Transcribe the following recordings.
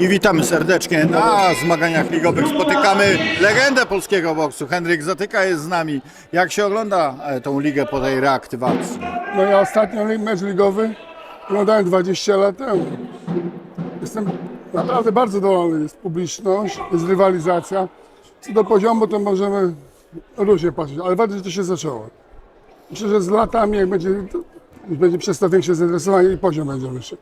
I witamy serdecznie na zmaganiach ligowych. Spotykamy legendę polskiego boksu. Henryk Zatyka jest z nami. Jak się ogląda e, tą ligę po tej reaktywacji? No ja ostatnio mecz ligowy oglądałem 20 lat temu. Jestem naprawdę bardzo zadowolony. Jest publiczność, jest rywalizacja. Co do poziomu to możemy różnie patrzeć, ale ważne, że to się zaczęło. Myślę, że z latami jak będzie, będzie przez to większe zainteresowanie i poziom będzie wyższy.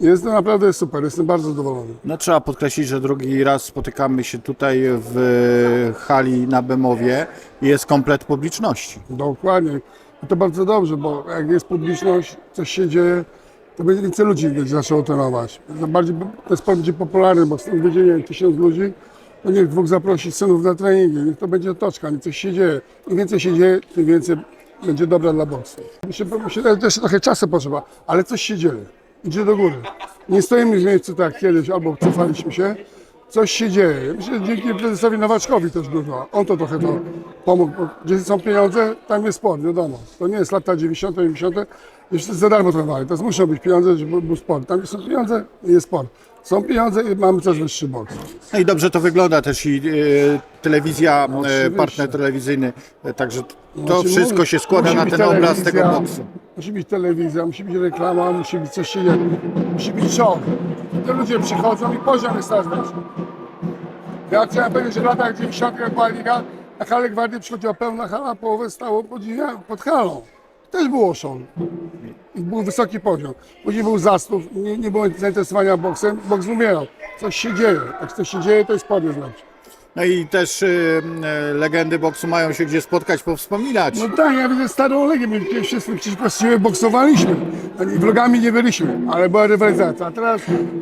Jest to naprawdę super, jestem bardzo zadowolony. No trzeba podkreślić, że drugi raz spotykamy się tutaj w hali na Bemowie. Jest komplet publiczności. Dokładnie. I to bardzo dobrze, bo jak jest publiczność, coś się dzieje, to będzie więcej ludzi będzie zaczęło trenować. Bardziej ten sport będzie popularny, bo stąd będzie, nie wiem, tysiąc ludzi, to niech dwóch zaprosi synów na treningi, niech to będzie toczka, niech coś się dzieje. Im więcej się dzieje, tym więcej będzie dobra dla boksu. Myślę, że jeszcze trochę czasu potrzeba, ale coś się dzieje. Idzie do góry. Nie stoimy w miejscu tak kiedyś, albo cofaliśmy się. Coś się dzieje. Myślę, że dzięki prezesowi Nowaczkowi też dużo. On to trochę to pomógł. bo Gdzie są pieniądze, tam jest sport, wiadomo. To nie jest lata 90., 90., jeszcze za darmo trenowali. To muszą być pieniądze, żeby był sport. Tam są pieniądze, jest sport. Są pieniądze i mamy coraz wyższy boks. No i dobrze to wygląda też i e, telewizja, e, oczywiście. partner telewizyjny. E, także to Musi- wszystko się składa na ten obraz tego boksu. Musi być telewizja, musi być reklama, musi być coś się. Musi być show. Te ludzie przychodzą i poziom jest coraz wyższy. Ja chciałem powiedzieć, że w latach 90. jak była liga, na halę gwardii przychodziła pełna hala, połowę stało pod, halą. Też było show. I był wysoki poziom. Później był zastów, nie, nie było zainteresowania boksem, boks umierał. Coś się dzieje. Jak coś się dzieje, to jest jest lepszy. No i też e, e, legendy boksu mają się gdzie spotkać, powspominać. No tak, ja widzę starą Legię, my kiedyś wszyscy przeciwko siebie boksowaliśmy. I wrogami nie byliśmy, ale była rywalizacja. A teraz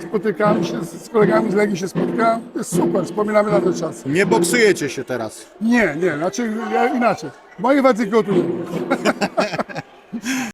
spotykamy się z, z kolegami z Legii, się spotykamy. Jest super, wspominamy na te czasy. Nie boksujecie się teraz. Nie, nie, znaczy ja inaczej. Moje wadze go tu nie ma.